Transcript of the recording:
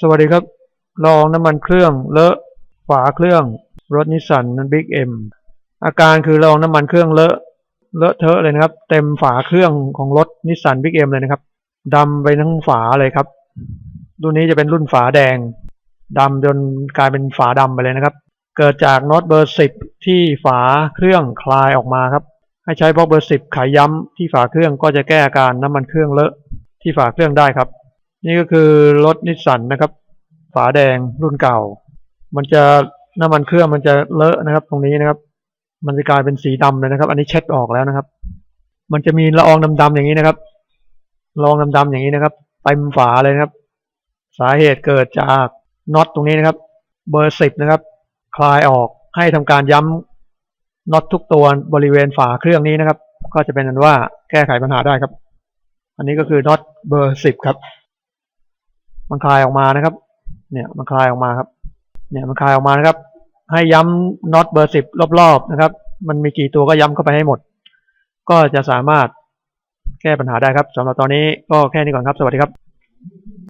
สวัสดีครับ ลองน้ำมันเครื่องเลอะฝาเครื่องรถนิสสันนั้นบิ๊กเอ็มอาการคือลองน้ำมันเครื่องเลอะเลอะเทอะเลยนะครับ เต็มฝาเครื่องของรถนิสสันบิ๊กเอ็มเลยนะครับดำไปทั้งฝาเลยครับ รุ่นนี้จะเป็นรุ่นฝาแดงดำจนกลายเป็นฝาดำไปเลยนะครับ เกิดจากน็อตเบอร์สิบที่ฝาเครื่องคลายออกมาครับ ให้ใช้บล็อกเบอร์สิบขย้ำที่ฝาเครื่องก็จะแก้อาการน้ำมันเครื่องเลอะที่ฝาเครื่องได้ครับ นี่ก็คือรถนิสสันนะครับ ฝาแดงรุ่นเก่า มันจะน้ำมันเครื่องมันจะเลอะนะครับ ตรงนี้นะครับ มันจะกลายเป็นสีดำเลยนะครับ อันนี้เช็ดออกแล้วนะครับ มันจะมีละอองดำๆอย่างนี้นะครับละอองดำๆอย่างนี้นะครับเต็มฝาเลยนะครับ สาเหตุเกิดจากน็อตตรงนี้นะครับ เบอร์สิบนะครับ คลายออกให้ทำการย้ำน็อตทุกตัวบริเวณฝาเครื่องนี้นะครับ ก็จะเป็นอันว่าแก้ไขปัญหาได้ครับ อันนี้ก็คือน็อตเบอร์สิบครับ มันคลายออกมานะครับ เนี่ยมันคลายออกมาครับ เนี่ยมันคลายออกมานะครับ ให้ย้ำน็อตเบอร์สิบรอบๆนะครับ มันมีกี่ตัวก็ย้ำเข้าไปให้หมด ก็จะสามารถแก้ปัญหาได้ครับสำหรับตอนนี้ก็แค่นี้ก่อนครับ สวัสดีครับ